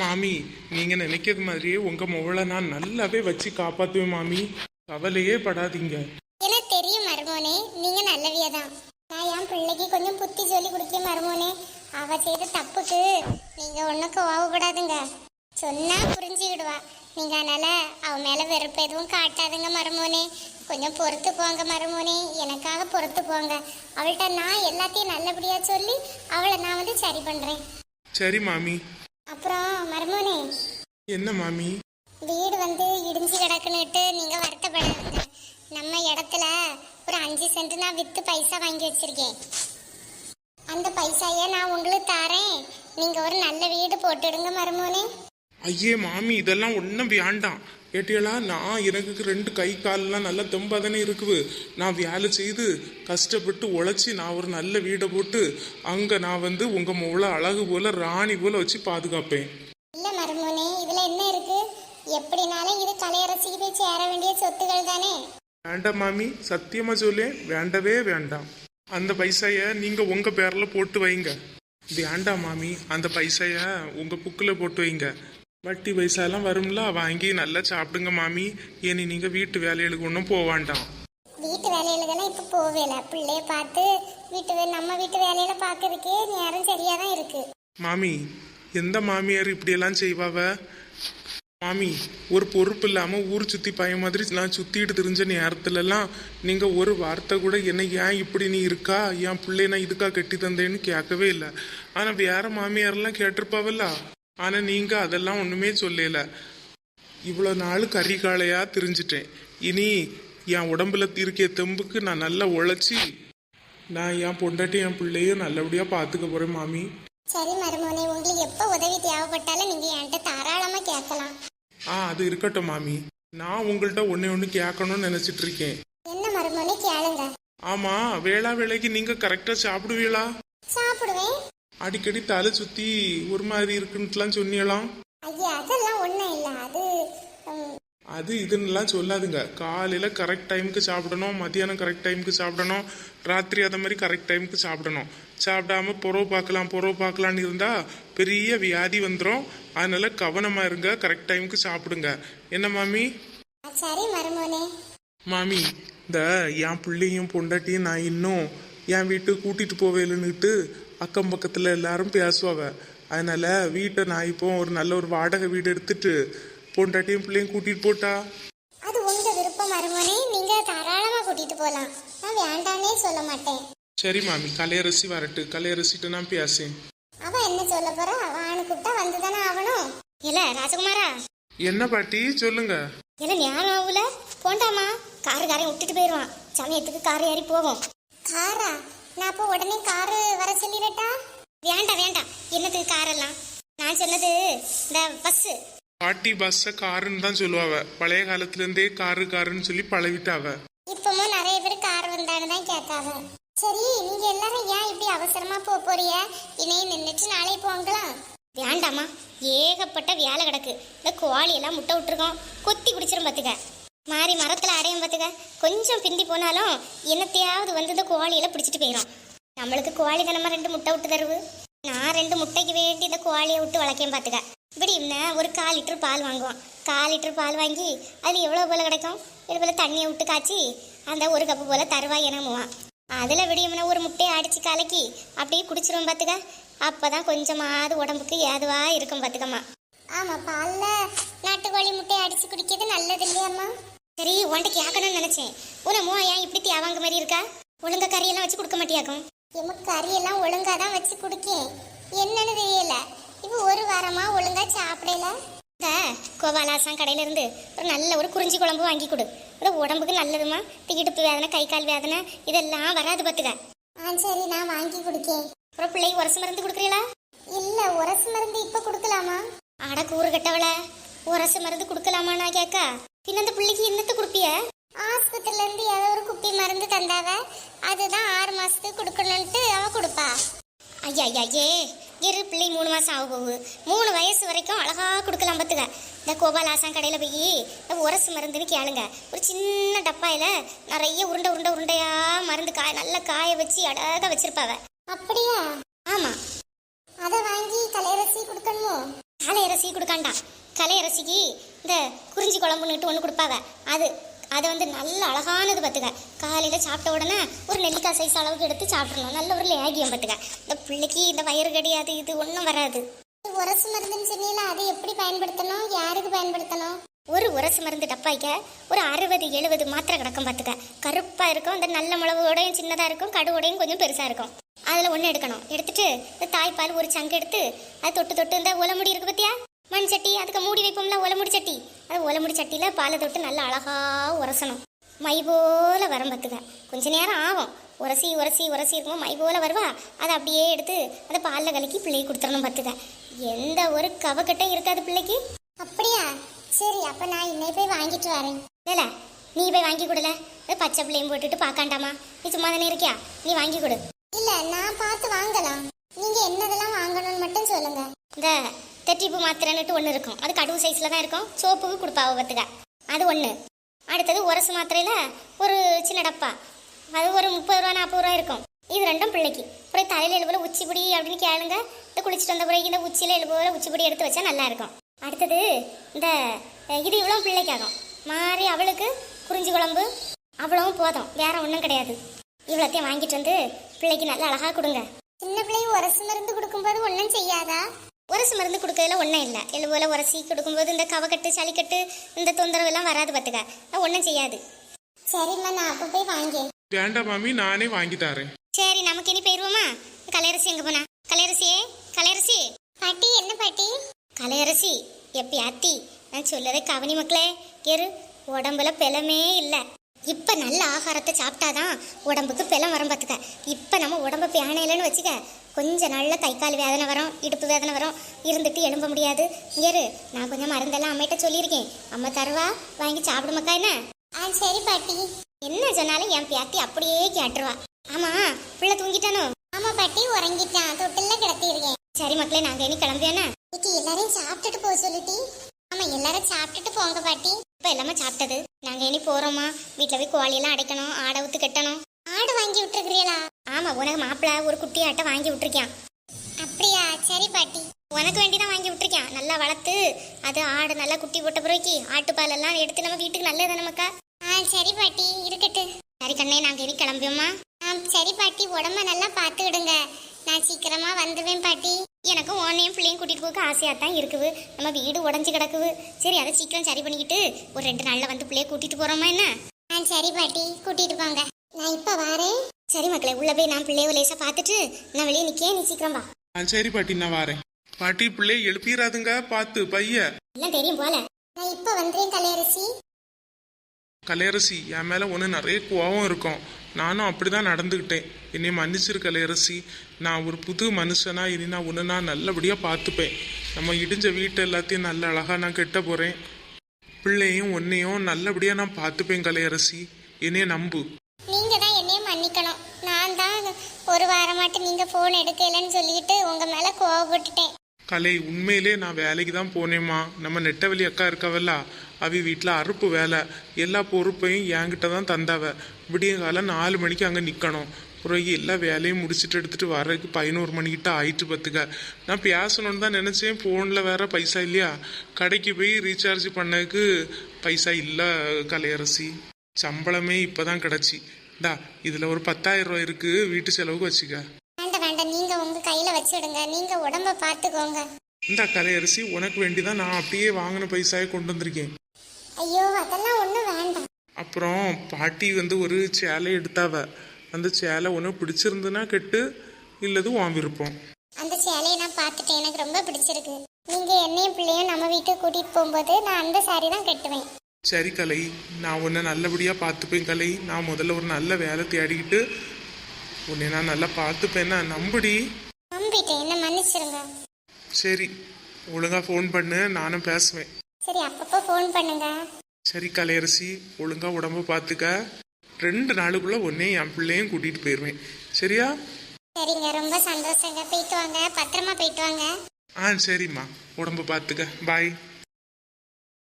மாமி நீங்க நினைக்கிறது மாதிரியே உங்க முவளை நான் நல்லாவே வச்சு காப்பாத்துவேன் மாமி. கவலையே படாதீங்க. எனக்கு தெரியும் மருமோனே? நீங்க நல்லவியா தான் நான் என் பிள்ளைக்கு கொஞ்சம் புத்தி சொல்லி கொடுத்தேன் மருமோனே. அவ செய்த தப்புக்கு நீங்க ஒன்றும் கோவப்படாதுங்க சொன்னா புரிஞ்சுக்கிடுவா. நீங்க அதனால அவ மேல வெறுப்பு எதுவும் காட்டாதுங்க மருமோனே. கொஞ்சம் பொறுத்து போங்க மருமோனே. எனக்காக பொறுத்து போங்க. அவள்கிட்ட நான் எல்லாத்தையும் நல்லபடியா சொல்லி அவளை நான் வந்து சரி பண்றேன். சரி மாமி. அப்புறம் மருமோனே என்ன மாமி? வீடு வந்து இடிஞ்சு கிடக்குன்னுட்டு நீங்க வருத்தப்படாதுங்க. நம்ம இடத்துல ஒரு அஞ்சு சென்ட் நான் வித்து பைசா வாங்கி வச்சிருக்கேன். அந்த பைசாயை நான் உங்களுக்கு தரேன். நீங்க ஒரு நல்ல வீடு போட்டுடுங்க மருமோனே. ஐயே மாமி இதெல்லாம் ஒன்றும் வேண்டாம். கேட்டியலா நான் எனக்கு ரெண்டு கை கால்லாம் நல்லா தெம்பா தானே இருக்குது. நான் வேலை செய்து கஷ்டப்பட்டு உழைச்சி நான் ஒரு நல்ல வீடை போட்டு அங்கே நான் வந்து உங்கள் முவளை அழகு போல ராணி போல வச்சு பாதுகாப்பேன். இல்ல மருமோனே இதுல என்ன இருக்கு? எப்படினாலும் இது கலையரசிக்கு போய் சேர வேண்டிய சொத்துக்கள் தானே. வேண்டாம் மாமி சத்தியமா சொல்லே வேண்டவே வேண்டாம். அந்த பைசாய நீங்க உங்க பேர்ல போட்டு வைங்க. வேண்டாம் மாமி அந்த பைசாய உங்க புக்குல போட்டு வைங்க. வட்டி பைசா எல்லாம் வரும்ல வாங்கி நல்லா சாப்பிடுங்க மாமி. இனி நீங்க வீட்டு வேலைகளுக்கு ஒன்றும் போக வேண்டாம். வீட்டு வேலையிலதெல்லாம் இப்ப போவேல பிள்ளைய பார்த்து வீட்டு நம்ம வீட்டு வேலையில பாக்குறதுக்கே நேரம் சரியா தான் இருக்கு. மாமி எந்த மாமியார் இப்படியெல்லாம் செய்வாவ? மாமி ஒரு பொறுப்பு இல்லாம ஊர் சுத்தி பையன் மாதிரி நான் சுத்திட்டு தெரிஞ்ச நேரத்துல எல்லாம் நீங்க ஒரு வார்த்தை கூட என்ன ஏன் இப்படி நீ இருக்கா? என் பிள்ளை நான் இதுக்கா கட்டி தந்தேன்னு கேட்கவே இல்லை. ஆனா வேற மாமியாரெல்லாம் கேட்டிருப்பாவல்ல. ஆனா நீங்க அதெல்லாம் ஒண்ணுமே சொல்லல. இவ்வளோ நாள் கறி காளையா தெரிஞ்சிட்டேன். இனி என் உடம்புல இருக்க தெம்புக்கு நான் நல்லா உழைச்சி நான் என் பொண்டாட்டி என் பிள்ளையும் நல்லபடியா பார்த்துக்க போறேன் மாமி. சரி மருமோனே உங்களுக்கு எப்ப உதவி தேவைப்பட்டாலும் நீங்க என்கிட்ட தாராளமா கேட்கலாம். ஆ அது இருக்கட்டும் மாமி. நான் உங்கள்கிட்ட ஒன்னே ஒன்று கேட்கணும்னு நினைச்சிட்டு இருக்கேன். என்ன மருமோனே கேளுங்க. ஆமா வேளா வேலைக்கு நீங்க கரெக்டா சாப்பிடுவீங்களா? சாப்பிடுவேன். அடிக்கடி தலை சுத்தி ஒரு மாதிரி இருக்குன்னுலாம் சொன்னீங்களாம் ஐயா அதெல்லாம் ஒண்ணும் இல்ல. அது ம், அது இதுன்னுலாம் சொல்லாதுங்க. காலையில கரெக்ட் டைமுக்கு சாப்பிடணும் மத்தியானம் கரெக்ட் டைமுக்கு சாப்பிடணும் ராத்திரி அந்த மாதிரி கரெக்ட் டைமுக்கு சாப்பிடணும். சாப்பிடாம புறவு பார்க்கலாம் புறவு பார்க்கலான்னு இருந்தா பெரிய வியாதி வந்துடும் அதனால கவனமா இருங்க கரெக்ட் டைமுக்கு சாப்பிடுங்க. என்ன மாமி? சரி மருமோனே. மாமி இந்த என் பிள்ளையும் பொண்டாட்டியும் நான் இன்னும் என் வீட்டுக்கு கூட்டிட்டு போவேலுன்னுட்டு அக்கம் பக்கத்துல எல்லாரும் பேசுவாவ அதனால வீட்டை நான் இப்போ ஒரு நல்ல ஒரு வாடகை வீடு எடுத்துட்டு பொண்டாட்டியும் பிள்ளையும் கூட்டிட்டு போட்டா? அது உங்க விருப்பம் மருமோனே. நீங்க தாராளமா கூட்டிட்டு போலாம். நான் வேண்டானே சொல்ல மாட்டேன். சரி மாமி கலையரசி வரட்டு. கலையரசிட்ட நான் பேசேன். அவ என்ன சொல்ல போறா? அவனு கூப்பிட்டா வந்துதானே ஆகணும். இல்ல ராஜகுமாரா? என்ன பாட்டி? சொல்லுங்க. இல்ல ஞானம் ஆகுல. போண்டாமா காரு காரையும் விட்டுட்டு போயிடுவான் சமயத்துக்கு கார் ஏறி போவோம். காரா? நான் அப்போ உடனே காரு வர சொல்லிடட்டா? வேண்டாம் வேண்டாம். என்னத்துக்கு காரெல்லாம் நான் சொன்னது இந்த பஸ் பாட்டி பஸ்ஸ காருன்னு தான் சொல்லுவாவ. பழைய காலத்துல இருந்தே காரு காருன்னு சொல்லி பழகிட்டாவ. இப்பவும் நிறைய பேர் கார் வந்தான்னு தான் கேட்காங்க சரி நீங்க எல்லாரும் ஏன் இப்படி அவசரமா போக போறிய இணைய நின்றுட்டு நாளை போங்கலாம் வேண்டாமா ஏகப்பட்ட வேலை கிடக்கு. இந்த கோழி எல்லாம் முட்டை விட்டுருக்கோம். கொத்தி பிடிச்சிரும் பாத்துக்க. மாறி மரத்துல அடையும் பார்த்துக்க கொஞ்சம் பிந்தி போனாலும் என்னத்தையாவது வந்து இந்த கோழியில பிடிச்சிட்டு போயிடும் நம்மளுக்கு கோழி தினமா ரெண்டு முட்டை விட்டு தருவு. நான் ரெண்டு முட்டைக்கு வேண்டி இந்த கோழியை விட்டு வளர்க்கேன் பார்த்துக்க இப்படி என்ன ஒரு கால் லிட்டர் பால் வாங்குவோம். கால் லிட்டர் பால் வாங்கி அது எவ்வளோ போல கிடைக்கும்? இது போல தண்ணியை விட்டு காய்ச்சி அந்த ஒரு கப்பு போல தருவாய் எனமுவான் அதில் விடியும்னா ஒரு முட்டையை அடிச்சு கலக்கி அப்படியே குடிச்சிருவோம் பார்த்துக்க அப்போ தான் கொஞ்சமாவது உடம்புக்கு ஏதுவாக இருக்கும் பார்த்துக்கம்மா ஆமாம் பால்ல நாட்டுக்கோழி முட்டையை அடிச்சு குடிக்கிறது நல்லது இல்லையாம்மா? சரி உன்கிட்ட கேட்கணும்னு நினைச்சேன். உனமோ ஏன் இப்படி தேவாங்க மாதிரி இருக்கா? ஒழுங்கா கறியெல்லாம் வச்சு கொடுக்க மாட்டியாக்கும்? எம்ம கறியெல்லாம் ஒழுங்கா தான் வச்சு குடிக்கேன். என்னன்னு தெரியல. இப்போ ஒரு வாரமா ஒழுங்கா சாப்பிடல. இந்த கோபாலாசம் கடையில இருந்து ஒரு நல்ல ஒரு குறிஞ்சி குழம்பு வாங்கி கொடு. உடம்புக்கு நல்லதுமா? இடுப்பு வேதனை கை கால் வேதனை இதெல்லாம் வராது பார்த்துக்க ஆ சரி நான் வாங்கி குடிக்கேன். அப்புறம் பிள்ளைக்கு உரசு மருந்து கொடுக்குறீங்களா இல்ல உரசு மருந்து இப்ப கொடுக்கலாமா? அட கூறு கட்டவள. உரசு மருந்து கொடுக்கலாமா நான் கேட்க? பின்ன அந்த பிள்ளைக்கு என்னத்தை கொடுப்பிய? ஆஸ்பத்திரில இருந்து ஏதோ ஒரு குப்பி மருந்து தந்தாவ அதுதான் ஆறு மாசத்துக்கு கொடுக்கணும்ட்டு அவ கொடுப்பா. ஐயா ஐயா ஏ இரு பிள்ளை மூணு மாசம் ஆக போகுது. மூணு வயசு வரைக்கும் அழகா கொடுக்கலாம் பார்த்துக்க. இந்த கோபாலாசம் கடையில் போய் இந்த உரசு மருந்துன்னு கேளுங்க. ஒரு சின்ன டப்பாயில நிறைய உருண்டை உருண்டை உருண்டையா மருந்து காய நல்லா காய வச்சு அழகா வச்சிருப்பாவ. அப்படியா? ஆமா. அதை வாங்கி கலையரசி கொடுக்கணுமோ? கலையரசி கொடுக்காண்டா கலையரசிக்கு இந்த குறிஞ்சி குழம்புன்னுட்டு ஒன்று கொடுப்பாவ. அது அதை வந்து நல்ல அழகானது பார்த்துக்க. காலையில் சாப்பிட்ட உடனே ஒரு நெல்லிக்காய் சைஸ் அளவுக்கு எடுத்து சாப்பிட்றணும் நல்ல ஒரு லேகியம் பார்த்துக்க. இந்த பிள்ளைக்கு இந்த வயிறு கடியாது இது ஒன்றும் வராது. உரசு மருந்துன்னு சொன்னீங்களா அது எப்படி பயன்படுத்தணும்? யாருக்கு பயன்படுத்தணும்? ஒரு உரசு மருந்து டப்பாய்க்க ஒரு அறுபது எழுபது மாத்திரை கிடக்கும் பார்த்துக்க. கருப்பாக இருக்கும். இந்த நல்ல மிளகோடையும் சின்னதாக இருக்கும். கடுவோடையும் கொஞ்சம் பெருசாக இருக்கும். அதில் ஒன்று எடுக்கணும். எடுத்துட்டு இந்த தாய்ப்பால் ஒரு சங்கு எடுத்து அது தொட்டு தொட்டு இந்த உலமுடி இருக்கு பார்த்தியா? மண் சட்டி அதுக்கு மூடி வைப்போம்ல உலமுடி சட்டி. அது உலமுடி சட்டியில் பாலை தொட்டு நல்லா அழகா உரசணும். மை போல வரும் பார்த்துக்க. கொஞ்ச நேரம் ஆகும். உரசி உரசி உரசி இருக்கும்போது மை போல வருவா? அதை அப்படியே எடுத்து அதை பாலில் கலக்கி பிள்ளைக்கு கொடுத்துடணும் பார்த்துக்க. எந்த ஒரு கவக்கட்டும் இருக்காது பிள்ளைக்கு. அப்படியா? சரி அப்ப நான் இன்னை போய் வாங்கிட்டு வரேன். இல்ல நீ போய் வாங்கி கொடுல. பச்சை பிள்ளையும் போட்டுட்டு பார்க்காண்டாமா? நீ சும்மா தானே இருக்கியா? நீ வாங்கி கொடு. இல்ல நான் பார்த்து வாங்கலாம். நீங்க என்னதெல்லாம் வாங்கணும்னு மட்டும் சொல்லுங்க. இந்த தெட்டிப்பு மாத்திரைன்னுட்டு ஒன்று இருக்கும். அது கடுவு சைஸில் தான் இருக்கும். சோப்புக்கு கொடுப்பா பத்துக்க. அது ஒன்று அடுத்தது உரசு மாத்திரையில் ஒரு சின்ன டப்பா. அது ஒரு முப்பது ரூபா நாற்பது ரூபா இருக்கும். இது ரெண்டும் பிள்ளைக்கு. அப்புறம் தலையில் எழுபோல உச்சிப்பிடி அப்படின்னு கேளுங்க. இந்த குளிச்சுட்டு வந்த பிறகு இந்த உச்சியில் எழுபோல உச்சிப்பிடி எடுத்து வச்சா நல்லா இருக்கும். அடுத்தது இந்த இது இவ்வளோ பிள்ளைக்காகும். மாறி அவளுக்கு குறிஞ்சி குழம்பு. அவ்வளவும் போதும். வேற ஒன்றும் கிடையாது. இவ்வளோத்தையும் வாங்கிட்டு வந்து பிள்ளைக்கு நல்லா அழகாக கொடுங்க. சின்ன பிள்ளைக்கு உரசு மருந்து கொடுக்கும்போது ஒன்றும் செய்யாதா? உரசு மருந்து கொடுக்கறதுல ஒன்றும் இல்லை. எழுபோல உரசி கொடுக்கும்போது இந்த கவக்கட்டு சளிக்கட்டு இந்த தொந்தரவு எல்லாம் வராது பார்த்துக்க ஒன்றும் செய்யாது. சரிம்மா நான் அப்போ போய் வாங்கி வேண்டாம் மாமி நானே வாங்கி தரேன். சரி நமக்கு இனி போயிருவோமா? கலையரசி எங்க போனா? கலையரசியே கலையரசி. பாட்டி என்ன பாட்டி? கலையரசி எப்பி அத்தி? நான் சொல்லதை கவனி மக்களே எரு உடம்புல பெலமே இல்லை. இப்ப நல்ல ஆகாரத்தை சாப்பிட்டாதான் உடம்புக்கு பெலம் வரும் பார்த்துக்க. இப்ப நம்ம உடம்ப பேணையிலன்னு வச்சுக்க கொஞ்ச நாள்ல கை கால் வேதனை வரும் இடுப்பு வேதனை வரும் இருந்துட்டு எழும்ப முடியாது. இரு நான் கொஞ்சம் மருந்தெல்லாம் அம்மைகிட்ட சொல்லியிருக்கேன். அம்மா தருவா வாங்கி சாப்பிடுமாக்கா என்ன? ஆ சரி பாட்டி. என்ன சொன்னாலும் என் பியாத்தி அப்படியே கேட்டுருவா. ஆமா பிள்ளை தூங்கிட்டானோ? ஆமா பாட்டி உறங்கிட்டான். தொட்டில கிடத்திருக்கேன் சரி மக்களே நாங்க இனி கிளம்பியானா இன்னைக்கு எல்லாரையும் சாப்பிட்டுட்டு போக சொல்லிட்டி. ஆமா எல்லாரும் சாப்பிட்டுட்டு போங்க பாட்டி. இப்ப எல்லாமே சாப்பிட்டது. நாங்க இனி போறோமா? வீட்டுல போய் கோழி எல்லாம் அடைக்கணும் ஆடை ஊத்து கட்டணும். ஆடு வாங்கி விட்டுருக்கிறீங்களா ஆமா உனக்கு மாப்பிள்ள ஒரு குட்டி ஆட்டை வாங்கி விட்டுருக்கான். அப்படியா? சரி பாட்டி. உனக்கு வேண்டிதான் வாங்கி விட்டுருக்கேன். நல்லா வளர்த்து அது ஆடு நல்லா குட்டி போட்ட பிறகு ஆட்டுப்பால் எல்லாம் எடுத்து நம்ம வீட்டுக்கு நல்லது நமக்கா ஆ சரி பாட்டி. இருக்கட்டு சரி கண்ணே நாங்க இனி கிளம்பியோமா ஆ சரி பாட்டி. உடம்ப நல்லா பார்த்துக்கிடுங்க. நான் சீக்கிரமா வந்துடுவேன் பாட்டி. எனக்கும் உன்னையும் பிள்ளையும் கூட்டிட்டு போக ஆசையா தான் இருக்குது. நம்ம வீடு உடஞ்சி கிடக்குது. சரி அதை சீக்கிரம் சரி பண்ணிக்கிட்டு ஒரு ரெண்டு நாள்ல வந்து பிள்ளைய கூட்டிட்டு போறோமா என்ன? ஆ சரி பாட்டி. கூட்டிட்டு போங்க. நான் இப்ப வரேன். சரி மக்களே உள்ள போய் நான் பிள்ளைய லேசா பார்த்துட்டு நான் வெளியே நிக்கேன் நீ சீக்கிரம் வா. ஆ சரி பாட்டி நான் வரேன். பாட்டி பிள்ளை எழுப்பிடாதுங்க பார்த்து பைய. எல்லாம் தெரியும் போல. நான் இப்ப வந்துறேன் கலையரசி. கலையரசி என் மேல ஒன்று நிறைய கோவம் இருக்கும். நானும் அப்படிதான் நடந்துக்கிட்டேன் என்னை மன்னிச்சிரு கலையரசி நான் ஒரு புது மனுஷனா இனி நான் ஒன்று நான் நல்லபடியா பார்த்துப்பேன். நம்ம இடிஞ்ச வீட்டை எல்லாத்தையும் நல்ல அழகா நான் கெட்ட போறேன். பிள்ளையும் உன்னையும் நல்லபடியா நான் பார்த்துப்பேன் கலையரசி என்னைய நம்பு. நீங்க தான் என்னையும் மன்னிக்கணும். நான் தான் ஒரு வாரமாட்டு நீங்க போன் எடுக்கலன்னு சொல்லிட்டு உங்க மேல கோவப்பட்டுட்டேன். கலை உண்மையிலே நான் வேலைக்கு தான் போனேம்மா. நம்ம நெட்டவெளி அக்கா இருக்கவல்ல அவ வீட்டில் அறுப்பு வேலை. எல்லா பொறுப்பையும் என்கிட்ட தான் தந்தாவ. விடிய காலம் நாலு மணிக்கு அங்கே நிற்கணும் பிறகு எல்லா வேலையும் முடிச்சுட்டு எடுத்துட்டு வர்றதுக்கு பதினோரு மணிக்கிட்ட ஆயிட்டு பார்த்துக்க நான் பேசணும்னு தான் நினச்சேன். ஃபோனில் வேற பைசா இல்லையா? கடைக்கு போய் ரீசார்ஜ் பண்ணதுக்கு பைசா இல்லை கலையரசி. சம்பளமே இப்போ தான் கிடச்சி. இந்தா இதில் ஒரு பத்தாயிரம் ரூபாய் இருக்குது வீட்டு செலவுக்கு வச்சுக்க. வேண்டாம் வேண்டாம். நீங்க உங்க கையில வச்சிடுங்க. நீங்க உடம்ப பார்த்துக்கோங்க. இந்த கலையரசி உனக்கு வேண்டிதான் நான் அப்படியே வாங்கின பைசாயை கொண்டு வந்திருக்கேன். ஐயோ அதெல்லாம் ஒண்ணும் வேண்டாம். அப்புறம் பாட்டி வந்து ஒரு சேலை எடுத்தாவ. அந்த சேலை உனக்கு பிடிச்சிருந்துன்னா கெட்டு இல்லது உன் விருப்பம். அந்த சேலையை நான் பார்த்துட்டேன். எனக்கு ரொம்ப பிடிச்சிருக்கு. நீங்க என்னையும் பிள்ளையும் நம்ம வீட்டுக்கு கூட்டிட்டு போகும்போது நான் அந்த சாரி தான் கட்டுவேன். சரி கலை. நான் உன்னை நல்லபடியாக பார்த்துப்பேன் கலை. நான் முதல்ல ஒரு நல்ல வேலை தேடிக்கிட்டு உன்னை நான் நல்லா பார்த்துப்பேன்னா நம்புடி. நம்பிட்டேன். என்ன மன்னிச்சிருங்க. சரி ஒழுங்கா ஃபோன் பண்ணு. நானும் பேசுவேன். சரி அப்பப்போ ஃபோன் பண்ணுங்க. சரி கலையரசி ஒழுங்கா உடம்ப பார்த்துக்க. ரெண்டு நாளுக்குள்ள உன்னை என் பிள்ளையும் கூட்டிட்டு போயிடுவேன் சரியா? சரிங்க ரொம்ப சந்தோஷங்க. போயிட்டு வாங்க. பத்திரமா போயிட்டு வாங்க. ஆ சரிம்மா. உடம்ப பார்த்துக்க. பாய்